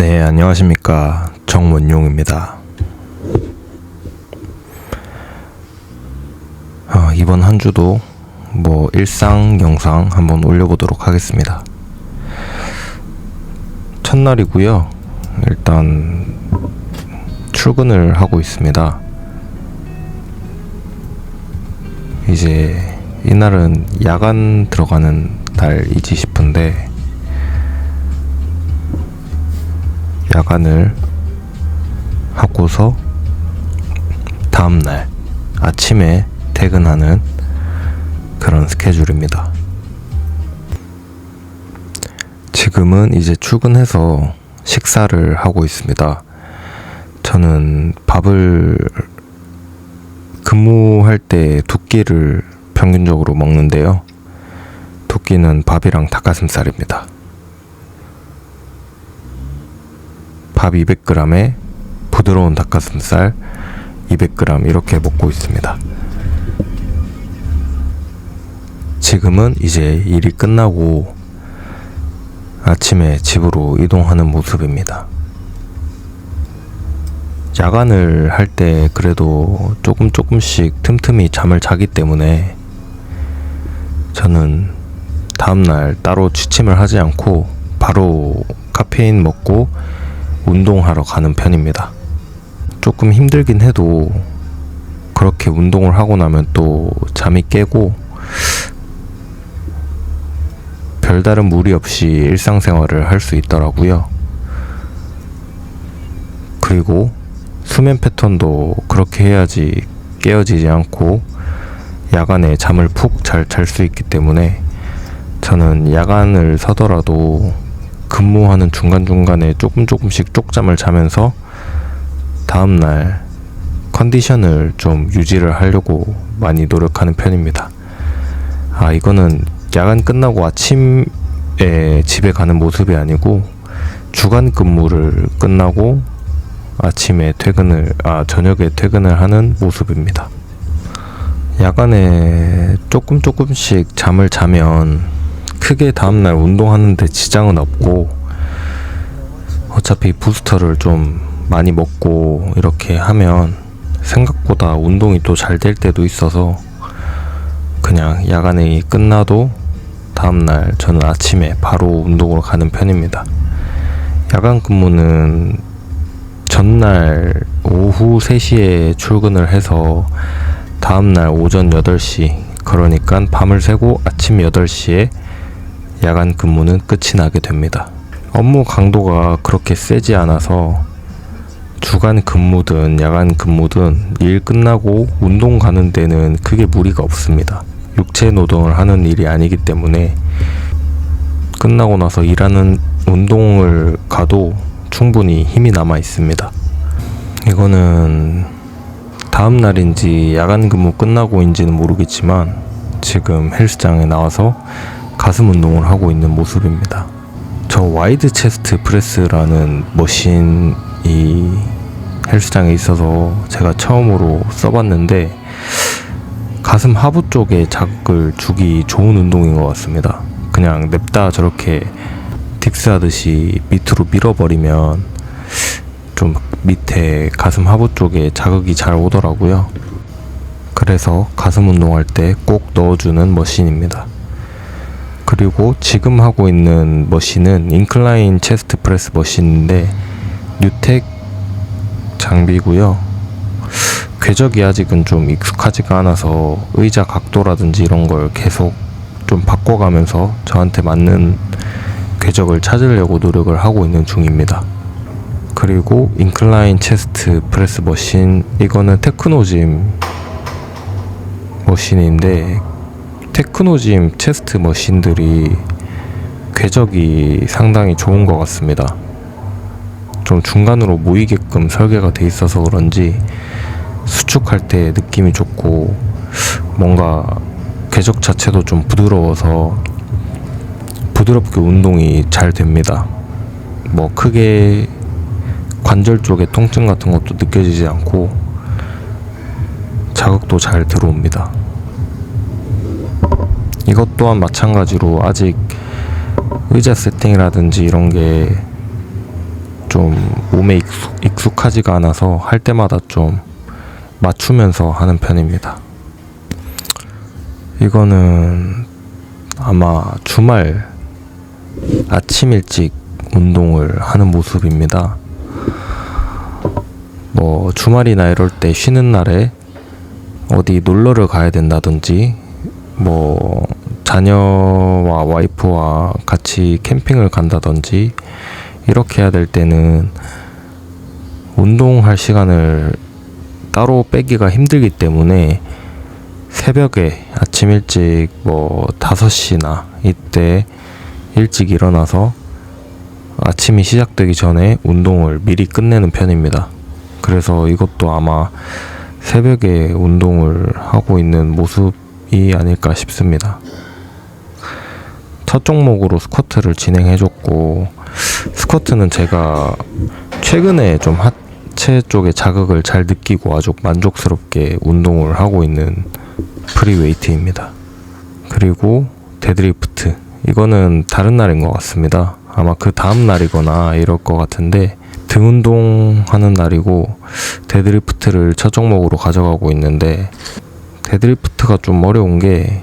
네, 안녕하십니까. 정원용입니다. 어, 이번 한 주도 뭐 일상 영상 한번 올려보도록 하겠습니다. 첫날이고요. 일단 출근을 하고 있습니다. 이제 이날은 야간 들어가는 날이지 싶은데 야간을 하고서 다음날 아침에 퇴근하는 그런 스케줄입니다. 지금은 이제 출근해서 식사를 하고 있습니다. 저는 밥을 근무할 때 두 끼를 평균적으로 먹는데요. 두 끼는 밥이랑 닭가슴살입니다. 밥 200g에 부드러운 닭가슴살 200g 이렇게 먹고 있습니다. 지금은 이제 일이 끝나고 아침에 집으로 이동하는 모습입니다. 야간을 할 때 그래도 조금 조금씩 틈틈이 잠을 자기 때문에 저는 다음날 따로 취침을 하지 않고 바로 카페인 먹고 운동하러 가는 편입니다. 조금 힘들긴 해도 그렇게 운동을 하고 나면 또 잠이 깨고 별다른 무리 없이 일상생활을 할 수 있더라고요. 그리고 수면 패턴도 그렇게 해야지 깨어지지 않고 야간에 잠을 푹 잘 잘 수 있기 때문에 저는 야간을 서더라도 근무하는 중간중간에 조금 조금씩 쪽잠을 자면서 다음날 컨디션을 좀 유지를 하려고 많이 노력하는 편입니다. 아, 이거는 야간 끝나고 아침에 집에 가는 모습이 아니고 주간 근무를 끝나고 아침에 퇴근을, 아, 저녁에 퇴근을 하는 모습입니다. 야간에 조금 조금씩 잠을 자면 크게 다음날 운동하는데 지장은 없고 어차피 부스터를 좀 많이 먹고 이렇게 하면 생각보다 운동이 또 잘 될 때도 있어서 그냥 야간에 끝나도 다음날 저는 아침에 바로 운동으로 가는 편입니다. 야간 근무는 전날 오후 3시에 출근을 해서 다음날 오전 8시 그러니까 밤을 새고 아침 8시에 야간 근무는 끝이 나게 됩니다. 업무 강도가 그렇게 세지 않아서 주간 근무든 야간 근무든 일 끝나고 운동 가는 데는 크게 무리가 없습니다. 육체 노동을 하는 일이 아니기 때문에 끝나고 나서 일하는 운동을 가도 충분히 힘이 남아 있습니다. 이거는 다음 날인지 야간 근무 끝나고인지는 모르겠지만 지금 헬스장에 나와서 가슴 운동을 하고 있는 모습입니다. 저 와이드 체스트 프레스라는 머신이 헬스장에 있어서 제가 처음으로 써봤는데 가슴 하부 쪽에 자극을 주기 좋은 운동인 것 같습니다. 그냥 냅다 저렇게 딕스 하듯이 밑으로 밀어버리면 좀 밑에 가슴 하부 쪽에 자극이 잘 오더라고요. 그래서 가슴 운동할 때 꼭 넣어주는 머신입니다. 그리고 지금 하고 있는 머신은 인클라인 체스트 프레스 머신인데 뉴텍 장비고요. 궤적이 아직은 좀 익숙하지가 않아서 의자 각도라든지 이런 걸 계속 좀 바꿔가면서 저한테 맞는 궤적을 찾으려고 노력을 하고 있는 중입니다. 그리고 인클라인 체스트 프레스 머신 이거는 테크노짐 머신인데 테크노짐 체스트 머신들이 궤적이 상당히 좋은 것 같습니다. 좀 중간으로 모이게끔 설계가 돼 있어서 그런지 수축할 때 느낌이 좋고 뭔가 궤적 자체도 좀 부드러워서 부드럽게 운동이 잘 됩니다. 뭐 크게 관절 쪽에 통증 같은 것도 느껴지지 않고 자극도 잘 들어옵니다. 이것 또한 마찬가지로 아직 의자 세팅이라든지 이런 게 좀 몸에 익숙, 익숙 하지가 않아서 할 때마다 좀 맞추면서 하는 편입니다. 이거는 아마 주말 아침 일찍 운동을 하는 모습입니다. 뭐 주말이나 이럴 때 쉬는 날에 어디 놀러를 가야 된다든지 뭐 자녀와 와이프와 같이 캠핑을 간다든지 이렇게 해야 될 때는 운동할 시간을 따로 빼기가 힘들기 때문에 새벽에 아침 일찍 뭐 5시나 이때 일찍 일어나서 아침이 시작되기 전에 운동을 미리 끝내는 편입니다. 그래서 이것도 아마 새벽에 운동을 하고 있는 모습 이 아닐까 싶습니다. 첫 종목으로 스쿼트를 진행해줬고, 스쿼트는 제가 최근에 좀 하체 쪽에 자극을 잘 느끼고 아주 만족스럽게 운동을 하고 있는 프리웨이트입니다. 그리고 데드리프트. 이거는 다른 날인 것 같습니다. 아마 그 다음 날이거나 이럴 것 같은데, 등 운동하는 날이고 데드리프트를 첫 종목으로 가져가고 있는데 데드리프트가 좀 어려운 게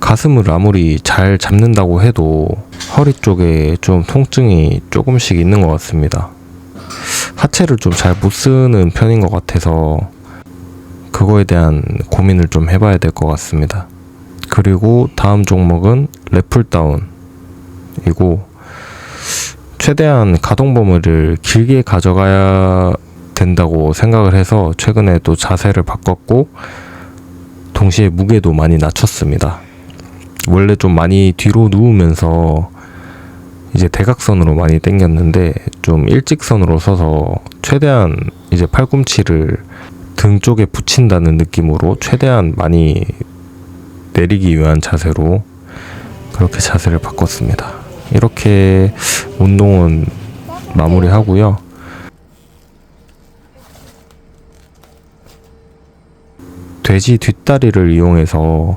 가슴을 아무리 잘 잡는다고 해도 허리 쪽에 좀 통증이 조금씩 있는 것 같습니다. 하체를 좀 잘 못 쓰는 편인 것 같아서 그거에 대한 고민을 좀 해봐야 될 것 같습니다. 그리고 다음 종목은 래플다운이고 최대한 가동 범위를 길게 가져가야 된다고 생각을 해서 최근에 또 자세를 바꿨고 동시에 무게도 많이 낮췄습니다. 원래 좀 많이 뒤로 누우면서 이제 대각선으로 많이 당겼는데 좀 일직선으로 서서 최대한 이제 팔꿈치를 등 쪽에 붙인다는 느낌으로 최대한 많이 내리기 위한 자세로 그렇게 자세를 바꿨습니다. 이렇게 운동은 마무리하고요. 돼지 뒷다리를 이용해서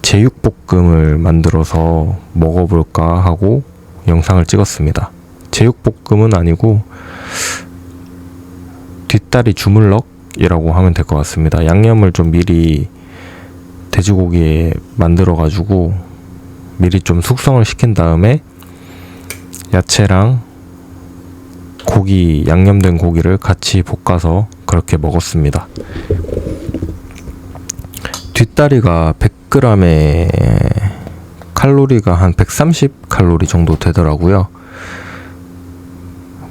제육볶음을 만들어서 먹어볼까 하고 영상을 찍었습니다. 제육볶음은 아니고 뒷다리 주물럭이라고 하면 될 것 같습니다. 양념을 좀 미리 돼지고기에 만들어 가지고 미리 좀 숙성을 시킨 다음에 야채랑 고기 양념된 고기를 같이 볶아서 그렇게 먹었습니다. 뒷다리가 100g에 칼로리가 한 130 칼로리 정도 되더라고요.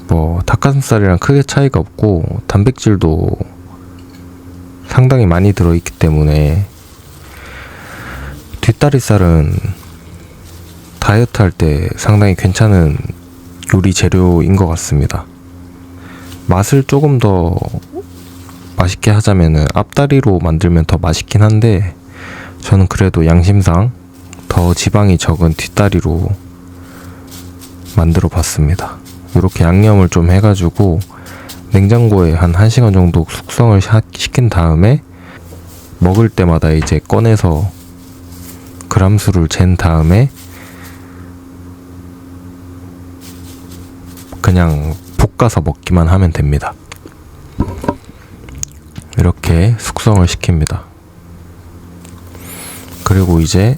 뭐 닭가슴살이랑 크게 차이가 없고 단백질도 상당히 많이 들어있기 때문에 뒷다리살은 다이어트 할 때 상당히 괜찮은 요리 재료인 것 같습니다. 맛을 조금 더 맛있게 하자면은 앞다리로 만들면 더 맛있긴 한데 저는 그래도 양심상 더 지방이 적은 뒷다리로 만들어 봤습니다. 이렇게 양념을 좀 해가지고 냉장고에 한 1시간 정도 숙성을 시킨 다음에 먹을 때마다 이제 꺼내서 그람수를 잰 다음에 그냥 볶아서 먹기만 하면 됩니다. 이렇게 숙성을 시킵니다. 그리고 이제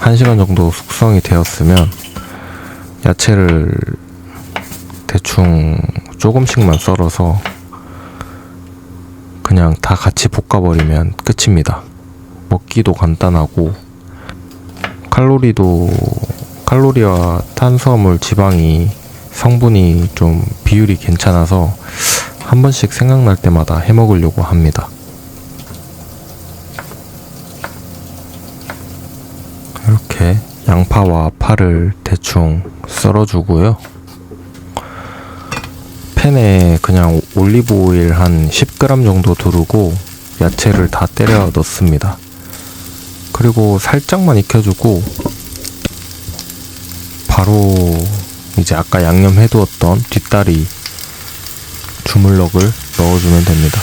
1시간 정도 숙성이 되었으면 야채를 대충 조금씩만 썰어서 그냥 다 같이 볶아버리면 끝입니다. 먹기도 간단하고 칼로리도 칼로리와 탄수화물 지방이 성분이 좀 비율이 괜찮아서 한 번씩 생각날 때마다 해 먹으려고 합니다. 이렇게 양파와 파를 대충 썰어주고요. 팬에 그냥 올리브 오일 한 10g 정도 두르고 야채를 다 때려 넣습니다. 그리고 살짝만 익혀주고 바로 이제 아까 양념해 두었던 뒷다리 주물럭을 넣어주면 됩니다.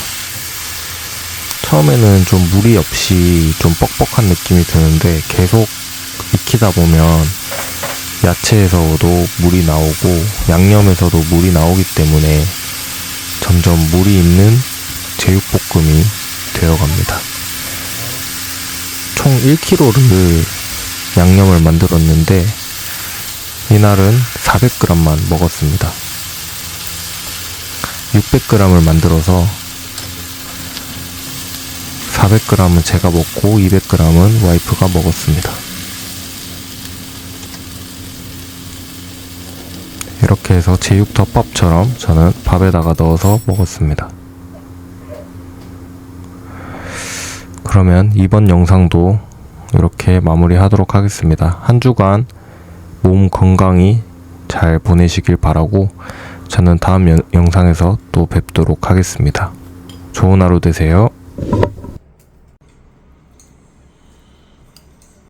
처음에는 좀 무리 없이 좀 뻑뻑한 느낌이 드는데 계속 익히다 보면 야채에서도 물이 나오고 양념에서도 물이 나오기 때문에 점점 물이 있는 제육볶음이 되어갑니다. 총 1kg를 양념을 만들었는데 이날은 400g만 먹었습니다. 600g을 만들어서 400g은 제가 먹고 200g은 와이프가 먹었습니다. 이렇게 해서 제육덮밥처럼 저는 밥에다가 넣어서 먹었습니다. 그러면 이번 영상도 이렇게 마무리하도록 하겠습니다. 한 주간 몸 건강히 잘 보내시길 바라고 저는 다음 연- 영상에서 또 뵙도록 하겠습니다. 좋은 하루 되세요.